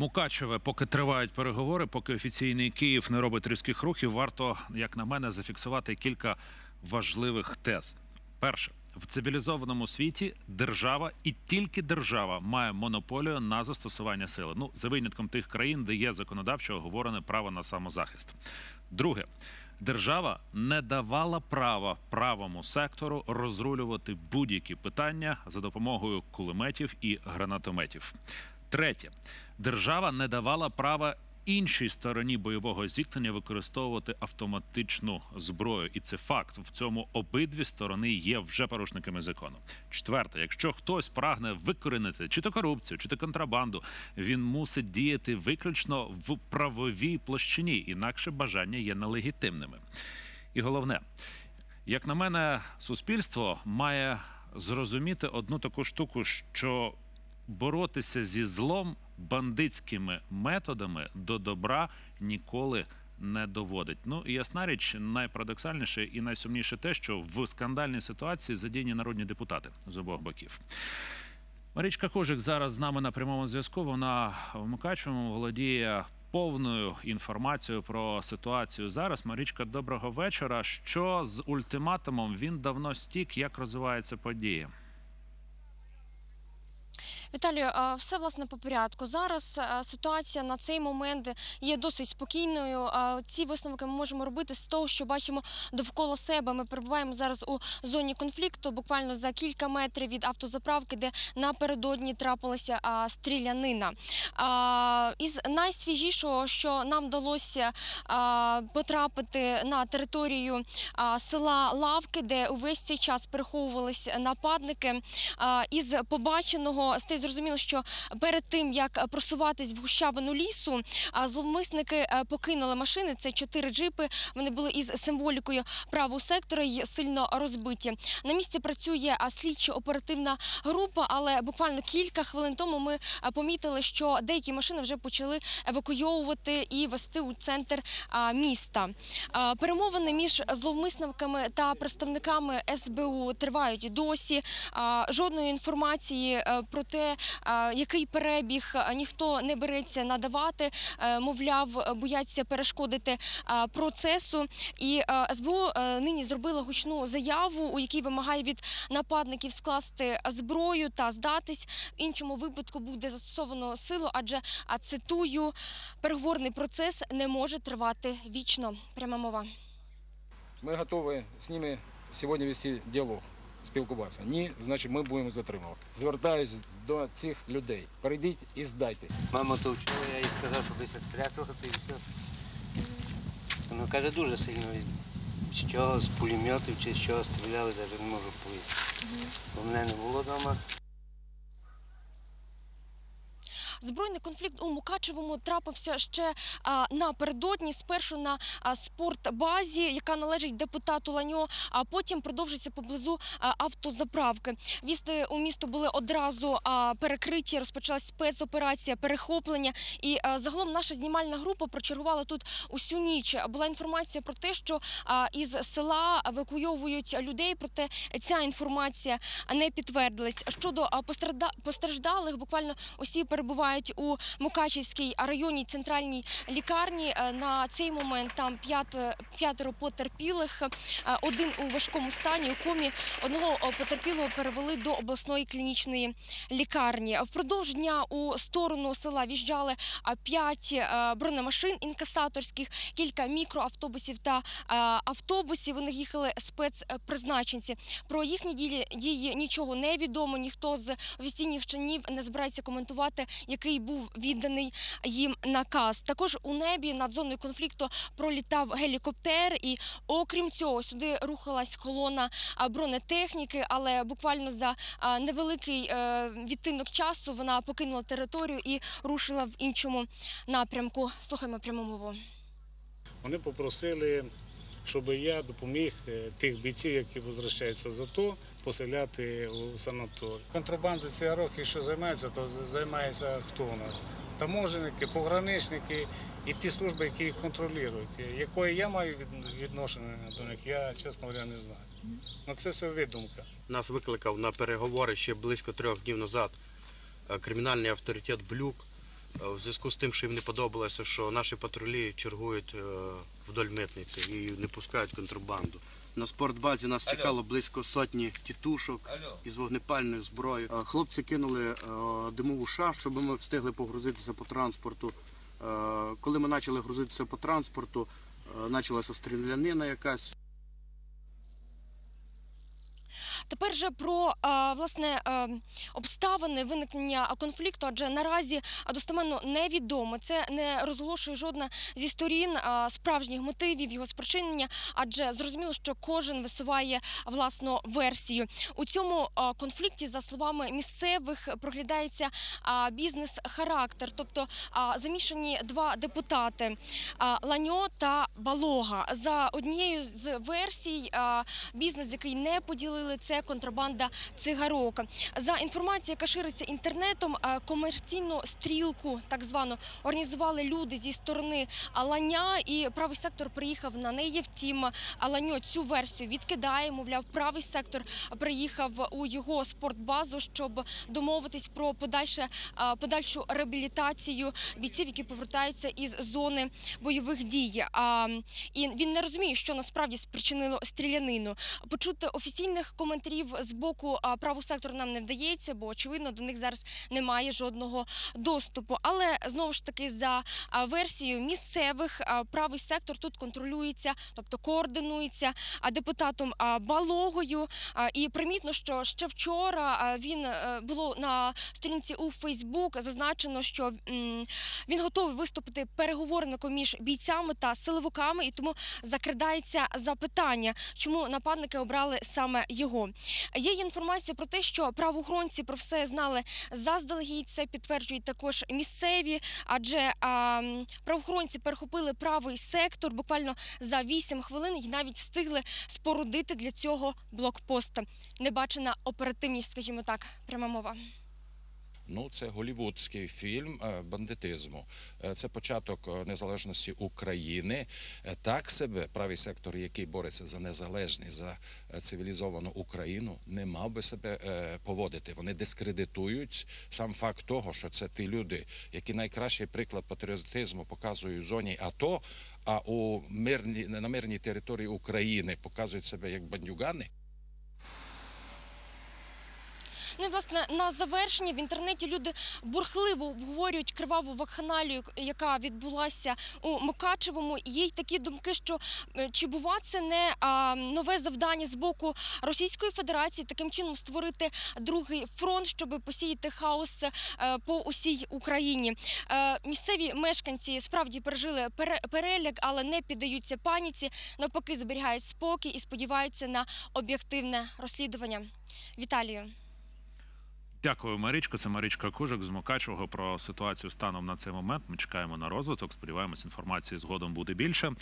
Мукачеве, поки тривають переговори, поки офіційний Київ не робить різких рухів, варто, як на мене, зафіксувати кілька важливих тез. Перше, в цивілізованому світі держава і тільки держава має монополію на застосування сили. Ну за винятком тих країн, де є законодавчо оговорене право на самозахист. Друге, держава не давала права правому сектору розрулювати будь-які питання за допомогою кулеметів і гранатометів. Третє, держава не давала права іншій стороні бойового зіткнення використовувати автоматичну зброю, і це факт. В цьому обидві сторони є вже порушниками закону. Четверте, якщо хтось прагне викорінити чи то корупцію, чи то контрабанду, він мусить діяти виключно в правовій площині, інакше бажання є нелегітимними. І головне, як на мене, суспільство має зрозуміти одну таку штуку, що боротися зі злом бандитськими методами до добра ніколи не доводить. Ну і ясна річ, найпарадоксальніше і найсумніше те, що в скандальній ситуації задіяні народні депутати з обох боків. Марічка Кожик зараз з нами на прямому зв'язку. Вона в Мукачевому володіє повною інформацією про ситуацію зараз. Марічка, доброго вечора. Що з ультиматумом він давно стік? Як розвиваються події? Віталію, все власне по порядку. Зараз ситуація на цей момент є досить спокійною. Ці висновки ми можемо робити з того, що бачимо довкола себе. Ми перебуваємо зараз у зоні конфлікту, буквально за кілька метрів від автозаправки, де напередодні трапилася стрілянина. Із найсвіжішого, що нам вдалося потрапити на територію села Лавки, де увесь цей час переховувалися нападники. Із побаченого стає зрозуміло, що перед тим як просуватись в гущавину лісу, зловмисники е, покинули машини. Це чотири джипи. Вони були із символікою правого сектора й сильно розбиті. На місці працює слідчо-оперативна група, але буквально кілька хвилин тому ми помітили, що деякі машини вже почали евакуйовувати і вести у центр міста. Перемовини між зловмисниками та представниками СБУ тривають і досі. Жодної інформації е, про те, який перебіг ніхто не береться надавати. Е, Мовляв, бояться перешкодити процесу. І СБУ е, нині зробила гучну заяву, у якій вимагає від нападників скласти зброю та здатись. В іншому випадку буде застосовано силу, адже цитую, переговорний процес не може тривати вічно. Пряма мова. Ми готові з ними сьогодні вести діалог, спілкуватися. Ні, значить ми будемо затримувати. Звертаюсь до цих людей. Прийдіть і здайте. Мама то вчила, я їй сказав, щоб ти спрятала, то і все. Вона каже, дуже сильно. З чого, з пулеметів чи з чого стріляли, навіть не можу повісти. Бо мене не було вдома. Збройний конфлікт у Мукачевому трапився ще напередодні. Спершу на спортбазі, яка належить депутату Ланьо, а потім продовжиться поблизу автозаправки. Вісти у місто були одразу перекриті. Розпочалась спецоперація, перехоплення. І загалом наша знімальна група прочергувала тут усю ніч. Була інформація про те, що із села евакуйовують людей. Проте ця інформація не підтвердилась. Щодо постраждалих, буквально усі перебувають у Мукачівській районній центральній лікарні. Е, На цей момент там п'ят- п'ятеро потерпілих, е, один у важкому стані у комі. Одного е, потерпілого перевели до обласної клінічної лікарні. Впродовж дня у сторону села в'їжджали п'ять е, бронемашин інкасаторських, кілька мікроавтобусів та е, автобусів. Вони їхали спецпризначенці. Про їхні дії нічого не відомо. Ніхто з офіційних чинів не збирається коментувати, який був відданий їм наказ. Також у небі над зоною конфлікту пролітав гелікоптер, і окрім цього, сюди рухалась колона бронетехніки, але буквально за невеликий е, відтинок часу вона покинула територію і рушила в іншому напрямку. Слухаємо пряму мову. Вони попросили, щоб я допоміг е, тих бійців, які возвращаються з АТО, поселяти у санаторій. Контрабанди цигарок, що займаються, то займається хто у нас? Таможенники, пограничники і ті служби, які їх контролюють. Е, Якої я маю відношення до них, я чесно говоря не знаю. Ну це все видумка. Нас викликав на переговори ще близько трьох днів назад е, кримінальний авторитет Блюк в зв'язку з тим, що їм не подобалося, що наші патрулі чергують е, вдоль митниці і не пускають контрабанду. На спортбазі нас чекало близько сотні тітушок із вогнепальною зброєю. Е, Хлопці кинули е, димову шаш, щоб ми встигли погрузитися по транспорту. Е, Коли ми почали грузитися по транспорту, е, почалася стрілянина якась. Тепер же про власне обставини виникнення конфлікту, адже наразі достеменно невідомо. Це не розголошує жодна зі сторін справжніх мотивів його спричинення, адже зрозуміло, що кожен висуває власну версію. У цьому конфлікті, за словами місцевих, проглядається бізнес-характер, тобто замішані два депутати Ланьо та Балога. За однією з версій, бізнес, який не поділили, це контрабанда цигарок. За інформацією, яка шириться інтернетом, е, комерційну стрілку, так звану, організували люди зі сторони Аланя, і правий сектор приїхав на неї. Втім, Аланьо цю версію відкидає. Мовляв, правий сектор приїхав у його спортбазу, щоб домовитись про подальше е, подальшу реабілітацію бійців, які повертаються із зони бойових дій. А, І він не розуміє, що насправді спричинило стрілянину. Почути офіційних коментарів з боку правого сектору нам не вдається, бо очевидно до них зараз немає жодного доступу. Але знову ж таки, за версією місцевих, правий сектор тут контролюється, тобто координується депутатом Балогою. І примітно, що ще вчора він е, було на сторінці у Фейсбук зазначено, що він готовий виступити переговорником між бійцями та силовиками, і тому закрадається запитання, чому нападники обрали саме його. Є інформація про те, що правоохоронці про все знали заздалегідь. Це підтверджують також місцеві, адже а, правоохоронці перехопили правий сектор буквально за 8 хвилин і навіть встигли спорудити для цього блокпост. Небачена оперативність, скажімо так, пряма мова. Ну, це голівудський фільм е, бандитизму. Е, Це початок е, незалежності України. Так себе правий сектор, який бореться за незалежність, за цивілізовану Україну, не мав би себе поводити. Вони дискредитують сам факт того, що це ті люди, які найкращий приклад патріотизму показують в зоні АТО, а у мирній на мирній території України показують себе як бандюгани. Ну і власне на завершення в інтернеті люди бурхливо обговорюють криваву вакханалію, яка відбулася у Мукачевому. Є й такі думки, що е, чи бува це не а, нове завдання з боку Російської Федерації таким чином створити другий фронт, щоб посіяти хаос е, по усій Україні. Е, Місцеві мешканці справді пережили пере- переляк, але не піддаються паніці. Навпаки, зберігають спокій і сподіваються на об'єктивне розслідування. Віталію. Дякую, Марічко. Це Марічка Кужик з Мукачевого про ситуацію станом на цей момент. Ми чекаємо на розвиток. Сподіваємось, інформації згодом буде більше.